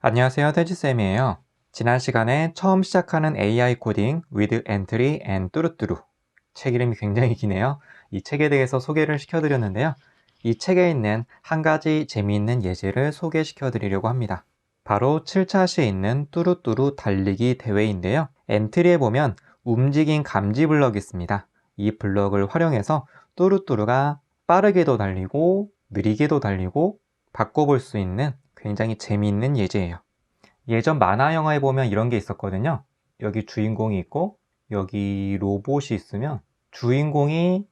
안녕하세요. 돼지쌤이에요. 지난 시간에 처음 시작하는 AI 코딩 with entry and 뚜루뚜루 책 이름이 굉장히 기네요. 이 책에 대해서 소개를 시켜드렸는데요. 이 책에 있는 한 가지 재미있는 예제를 소개시켜 드리려고 합니다. 바로 7차시에 있는 뚜루뚜루 달리기 대회인데요. 엔트리에 보면 움직임 감지 블럭이 있습니다. 이 블럭을 활용해서 뚜루뚜루가 빠르게도 달리고 느리게도 달리고 바꿔볼 수 있는 굉장히 재미있는 예제예요. 예전 만화 영화에 보면 이런 게 있었거든요. 여기 주인공이 있고 여기 로봇이 있으면 주인공이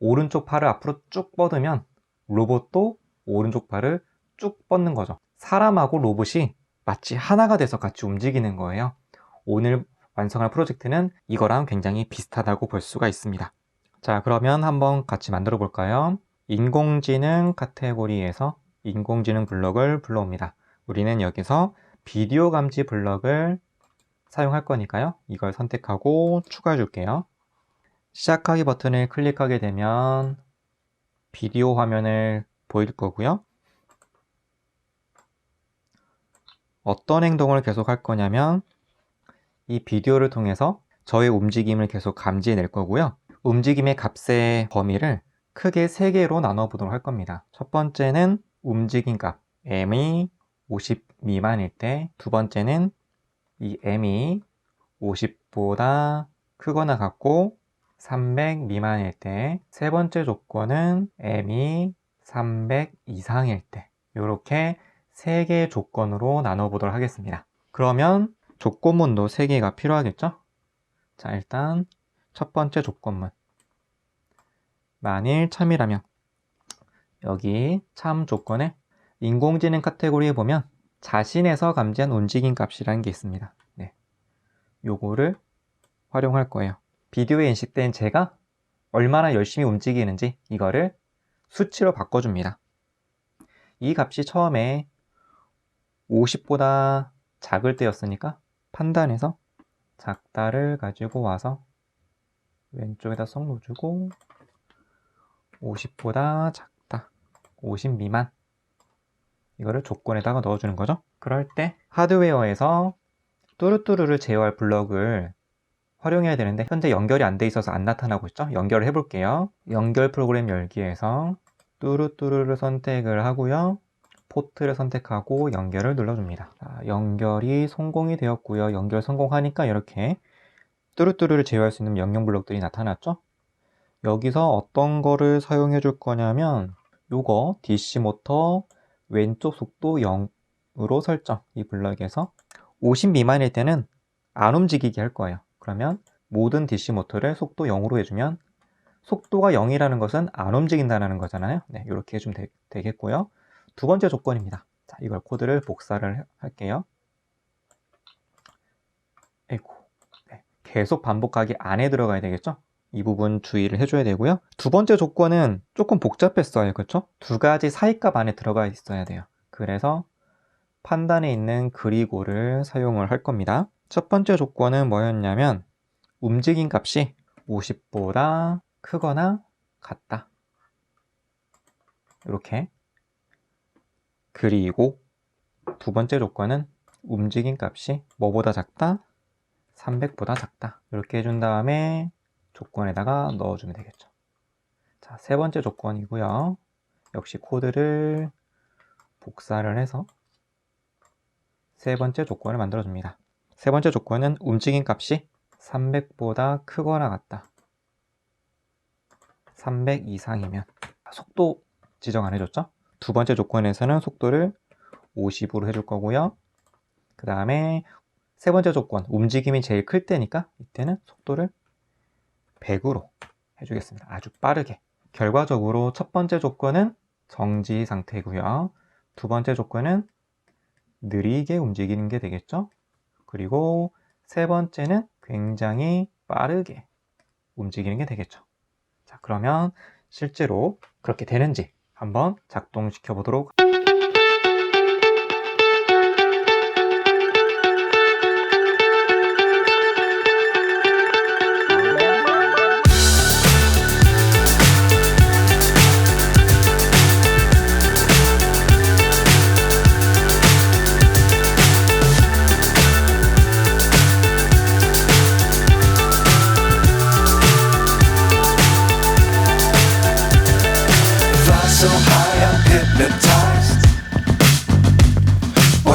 오른쪽 팔을 앞으로 쭉 뻗으면 로봇도 오른쪽 팔을 쭉 뻗는 거죠. 사람하고 로봇이 마치 하나가 돼서 같이 움직이는 거예요. 오늘 완성할 프로젝트는 이거랑 굉장히 비슷하다고 볼 수가 있습니다. 자, 그러면 한번 같이 만들어 볼까요? 인공지능 카테고리에서 인공지능 블럭을 불러옵니다. 우리는 여기서 비디오 감지 블럭을 사용할 거니까요. 이걸 선택하고 추가해 줄게요. 시작하기 버튼을 클릭하게 되면 비디오 화면을 보일 거고요. 어떤 행동을 계속 할 거냐면 이 비디오를 통해서 저의 움직임을 계속 감지해낼 거고요. 움직임의 값의 범위를 크게 3개로 나눠 보도록 할 겁니다. 첫 번째는 움직임 값 m이 50 미만일 때, 두 번째는 이 m이 50보다 크거나 같고 300 미만일 때, 세 번째 조건은 m이 300 이상일 때, 이렇게 세 개의 조건으로 나눠보도록 하겠습니다. 그러면 조건문도 세 개가 필요하겠죠? 자, 일단 첫 번째 조건문. 만일 참이라면 여기 참 조건에 인공지능 카테고리에 보면 자신에서 감지한 움직임 값이라는 게 있습니다. 네. 요거를 활용할 거예요. 비디오에 인식된 제가 얼마나 열심히 움직이는지 이거를 수치로 바꿔줍니다. 이 값이 처음에 50보다 작을 때였으니까 판단해서 작다를 가지고 와서 왼쪽에다 쏙 넣어주고 50보다 작다. 50 미만. 이거를 조건에다가 넣어주는 거죠. 그럴 때 하드웨어에서 뚜루뚜루를 제어할 블럭을 활용해야 되는데 현재 연결이 안 돼 있어서 안 나타나고 있죠. 연결을 해 볼게요. 연결 프로그램 열기에서 뚜루뚜루를 선택을 하고요 포트를 선택하고 연결을 눌러줍니다. 자, 연결이 성공이 되었고요. 연결 성공하니까 이렇게 뚜루뚜루를 제어할 수 있는 명령 블록들이 나타났죠? 여기서 어떤 거를 사용해 줄 거냐면 요거 DC 모터 왼쪽 속도 0으로 설정 이 블럭에서 50 미만일 때는 안 움직이게 할 거예요. 그러면 모든 DC 모터를 속도 0으로 해주면 속도가 0이라는 것은 안 움직인다는 거잖아요. 네, 이렇게 해주면 되, 겠고요 두 번째 조건입니다 자, 이걸 코드를 복사를 할게요 에고 네, 계속 반복하기 안에 들어가야 되겠죠 이 부분 주의를 해줘야 되고요. 두 번째 조건은 조금 복잡했어요. 그렇죠? 두 가지 사이값 안에 들어가 있어야 돼요. 그래서 판단에 있는 그리고를 사용을 할 겁니다. 첫 번째 조건은 뭐였냐면 움직임 값이 50보다 크거나 같다. 이렇게 그리고 두 번째 조건은 움직임 값이 뭐보다 작다? 300보다 작다. 이렇게 해준 다음에 조건에다가 넣어주면 되겠죠. 자, 세 번째 조건이고요. 역시 코드를 복사를 해서 세 번째 조건을 만들어줍니다. 세 번째 조건은 움직임 값이 300보다 크거나 같다. 300 이상이면 속도 지정 안 해줬죠? 두 번째 조건에서는 속도를 50으로 해줄 거고요. 그 다음에 세 번째 조건, 움직임이 제일 클 때니까 이때는 속도를 100으로 해주겠습니다. 아주 빠르게. 결과적으로 첫 번째 조건은 정지 상태고요. 두 번째 조건은 느리게 움직이는 게 되겠죠. 그리고 세 번째는 굉장히 빠르게 움직이는 게 되겠죠. 자, 그러면 실제로 그렇게 되는지 한번 작동시켜 보도록